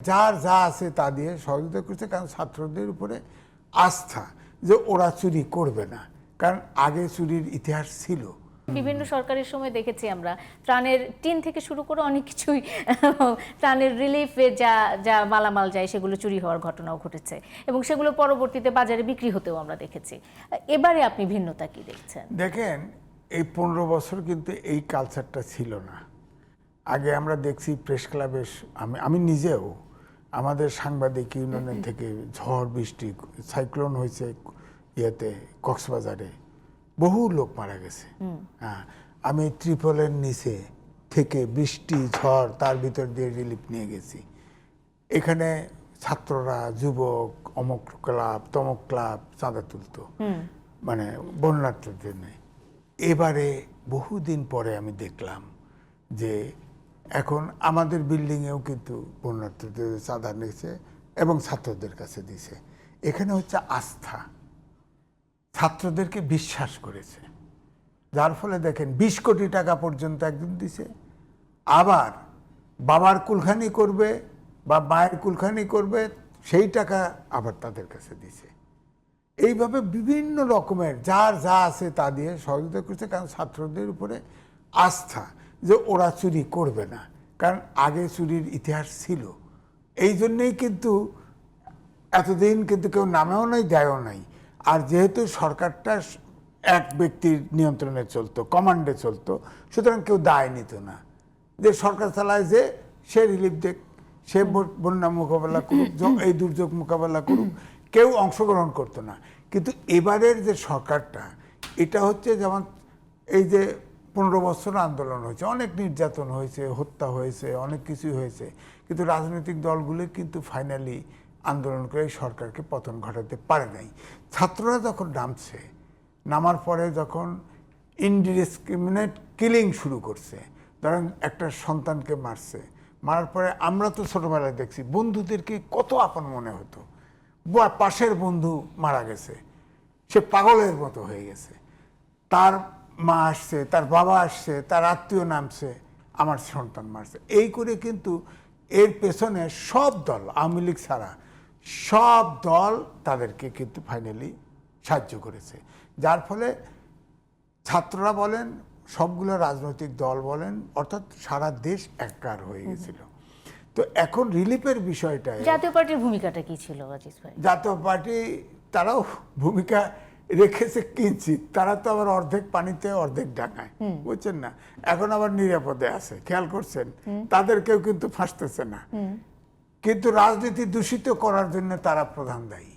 যার যা আছে তা দিয়ে সহযোগিতা করছে কারণ ছাত্রদের উপরে আস্থা যে ওরা চুরি করবে না। কারণ আগে চুরির ইতিহাস ছিল। বিভিন্ন সরকারের সময় দেখেছি আমরা ত্রাণের টিন থেকে শুরু করে অনেক কিছুই ত্রাণের রিলিফে যা যা মালামাল যায় সেগুলো চুরি হওয়ার ঘটনাও ঘটেছে এবং সেগুলো পরবর্তীতে বাজারে বিক্রি হতেও আমরা দেখেছি। এবারে আপনি ভিন্নতা কি দেখছেন? দেখেন এই পনেরো বছর কিন্তু এই কালচারটা ছিল না। আগে আমরা দেখছি প্রেস ক্লাবে আমি আমি নিজেও আমাদের সাংবাদিক ইউনিয়নের থেকে ঝড় বৃষ্টি সাইক্লোন হয়েছে ইয়েতে কক্সবাজারে। বহু লোক মারা গেছে। হ্যাঁ আমি ত্রিপলের নিচে থেকে বৃষ্টি ঝড় তার ভিতর দিয়ে রিলিফ নিয়ে গেছি। এখানে ছাত্ররা যুবক অমুক ক্লাব তমক ক্লাব চাঁদা তুলতো। মানে বন্যার্থের জন্য। এবারে বহুদিন পরে আমি দেখলাম যে এখন আমাদের বিল্ডিংয়েও কিন্তু বন্যার্থীদের চাঁদা নিয়েছে এবং ছাত্রদের কাছে দিছে এখানে হচ্ছে আস্থা। ছাত্রদেরকে বিশ্বাস করেছে। যার ফলে দেখেন বিশ কোটি টাকা পর্যন্ত একদিন দিছে। আবার বাবার কুলখানি করবে বা মায়ের কুলখানি করবে, সেই টাকা আবার তাদের কাছে দিছে। এইভাবে বিভিন্ন রকমের, যার যা আছে তা দিয়ে সহযোগিতা করছে, কারণ ছাত্রদের উপরে আস্থা। যে ওরা চুরি করবে না। কারণ আগে চুরির ইতিহাস ছিল। এই জন্যেই কিন্তু এতদিন কিন্তু কেউ নামেও নাই, দেয়ও নাই। আর যেহেতু সরকারটা এক ব্যক্তির নিয়ন্ত্রণে চলতো, কমান্ডে চলতো, সুতরাং কেউ দায় নিত না। যে সরকার চালায় যে, সে রিলিফ দেখ সে বন্যা মোকাবেলা করুক এই দুর্যোগ মোকাবেলা করুক, কেউ অংশগ্রহণ করতো না। কিন্তু এবারের যে সরকারটা, এটা হচ্ছে যেমন এই যে পনেরো বছর আন্দোলন হয়েছে। অনেক নির্যাতন হয়েছে, হত্যা হয়েছে, অনেক কিছুই হয়েছে। কিন্তু রাজনৈতিক দলগুলি কিন্তু ফাইনালি আন্দোলন করে সরকারকে পতন ঘটাতে পারে নাই। ছাত্ররা যখন নামছে, নামার পরে যখন ইনডিসক্রিমিনেট কিলিং শুরু করছে, ধরেন একটা সন্তানকে মারছে, মারার পরে আমরা তো ছোটবেলায় দেখছি, বন্ধুদেরকে কত আপন মনে হতো। পাশের বন্ধু মারা গেছে, সে পাগলের মতো হয়ে গেছে। তার মা আসছে তার বাবা আসছে তার আত্মীয় নামছে আমার সন্তান মারছে। এই করে কিন্তু এর পেছনে সব দল আওয়ামী লীগ ছাড়া সব দল তাদেরকে কিন্তু ফাইনালি সাহায্য করেছে। যার ফলে ছাত্ররা বলেন সবগুলো রাজনৈতিক দল বলেন অর্থাৎ সারা দেশ একাকার হয়ে গেছিল। তো এখন রিলিফের বিষয়টা জাতীয় পার্টির ভূমিকাটা কি ছিল জাতীয় পার্টি তারাও ভূমিকা রেখেছে কিঞ্চিত তারা তো আবার অর্ধেক পানিতে অর্ধেক ডাঙায়। বুঝছেন না? এখন আবার নিরাপদে আছে খেয়াল করছেন? তাদের তাদেরকেও কিন্তু ফাঁসতেছে না। কিন্তু রাজনীতি দূষিত করার জন্য তারা প্রধান দায়ী।